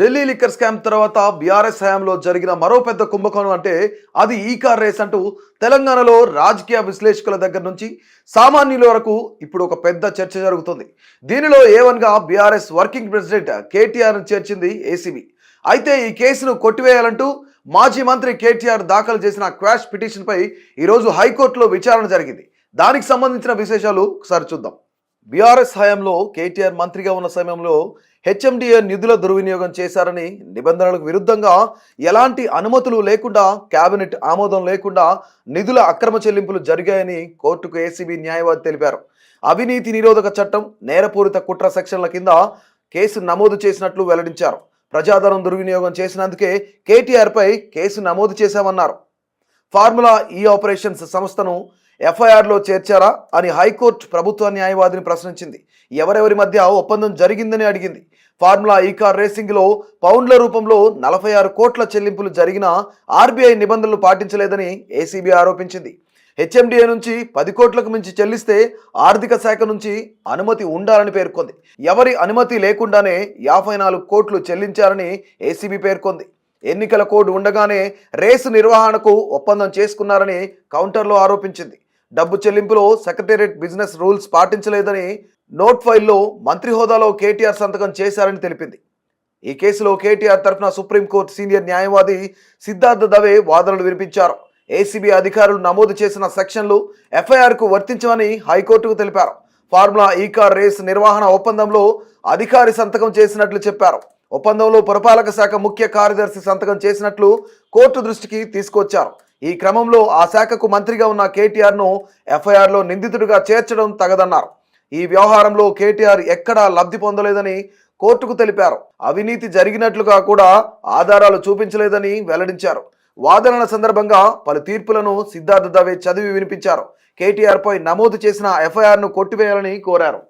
Delhi liquor scam తర్వాత BRS హయాంలో జరిగిన మరో పెద్ద కుంభకోణం అంటే అది ఈ కార్ రేస్ అంటూ తెలంగాణలో రాజకీయ విశ్లేషకుల దగ్గర నుంచి సామాన్యుల వరకు ఇప్పుడు ఒక పెద్ద చర్చ జరుగుతుంది. దీనిలో ఏవన్గా బీఆర్ఎస్ వర్కింగ్ ప్రెసిడెంట్ కేటీఆర్ చేర్చింది ఏసీబీ అయితే ఈ కేసును కొట్టివేయాలంటూ మాజీ మంత్రి కేటీఆర్ దాఖలు చేసిన క్వాష్ పిటిషన్పై ఈరోజు హైకోర్టులో విచారణ జరిగింది. దానికి సంబంధించిన విశేషాలు ఒకసారి చూద్దాం. బీఆర్ఎస్ హయాంలో కేటీఆర్ మంత్రిగా ఉన్న సమయంలో హెచ్ఎండిఏ నిధుల దుర్వినియోగం చేశారని నిబంధనలకు విరుద్ధంగా ఎలాంటి అనుమతులు లేకుండా కేబినెట్ ఆమోదం లేకుండా నిధుల అక్రమ చెల్లింపులు జరిగాయని కోర్టుకు ఏసీబీ న్యాయవాది తెలిపారు. అవినీతి నిరోధక చట్టం నేరపూరిత కుట్ర సెక్షన్ల కింద కేసు నమోదు చేసినట్లు వెల్లడించారు. ప్రజాధనం దుర్వినియోగం చేసినందుకే కేటీఆర్పై కేసు నమోదు చేశామన్నారు. ఫార్ములా ఈ ఆపరేషన్స్ సంస్థను ఎఫ్ఐఆర్లో చేర్చారా అని హైకోర్టు ప్రభుత్వ న్యాయవాదిని ప్రశ్నించింది. ఎవరెవరి మధ్య ఒప్పందం జరిగిందని అడిగింది. ఫార్ములా ఈ కార్ రేసింగ్లో పౌండ్ల రూపంలో నలభై ఆరు కోట్ల చెల్లింపులు జరిగిన ఆర్బీఐ నిబంధనలు పాటించలేదని ఏసీబీ ఆరోపించింది. హెచ్ఎండిఏ నుంచి పది కోట్లకు మించి చెల్లిస్తే ఆర్థిక శాఖ నుంచి అనుమతి ఉండాలని పేర్కొంది. ఎవరి అనుమతి లేకుండానే యాభై నాలుగు కోట్లు చెల్లించారని ఏసీబీ పేర్కొంది. ఎన్నికల కోడ్ ఉండగానే రేసు నిర్వహణకు ఒప్పందం చేసుకున్నారని కౌంటర్లో ఆరోపించింది. డబ్బు చెల్లింపులో సెక్రటేరియట్ బిజినెస్ రూల్స్ పాటించలేదని నోట్ ఫైల్లో మంత్రి హోదాలో కేటీఆర్ సంతకం చేశారని తెలిపింది. ఈ కేసులో కేటీఆర్ తరఫున సుప్రీంకోర్టు సీనియర్ న్యాయవాది సిద్ధార్థ దవే వాదనలు వినిపించారు. ఏసీబీ అధికారులు నమోదు చేసిన సెక్షన్లు ఎఫ్ఐఆర్కు వర్తించమని హైకోర్టుకు తెలిపారు. ఫార్ములా ఈ కార్ రేస్ నిర్వహణ ఒప్పందంలో అధికారి సంతకం చేసినట్లు చెప్పారు. ఒప్పందంలో పురపాలక శాఖ ముఖ్య కార్యదర్శి సంతకం చేసినట్లు కోర్టు దృష్టికి తీసుకొచ్చారు. ఈ క్రమంలో ఆ శాఖకు మంత్రిగా ఉన్న కేటీఆర్ను ఎఫ్ఐఆర్లో నిందితుడిగా చేర్చడం తగదన్నారు. ఈ వ్యవహారంలో కేటీఆర్ ఎక్కడా లబ్ధి పొందలేదని కోర్టుకు తెలిపారు. అవినీతి జరిగినట్లుగా కూడా ఆధారాలు చూపించలేదని వెల్లడించారు. వాదనల సందర్భంగా పలు తీర్పులను సిద్ధార్థ దవే చదివి వినిపించారు. కేటీఆర్పై నమోదు చేసిన ఎఫ్ఐఆర్ను కొట్టివేయాలని కోరారు.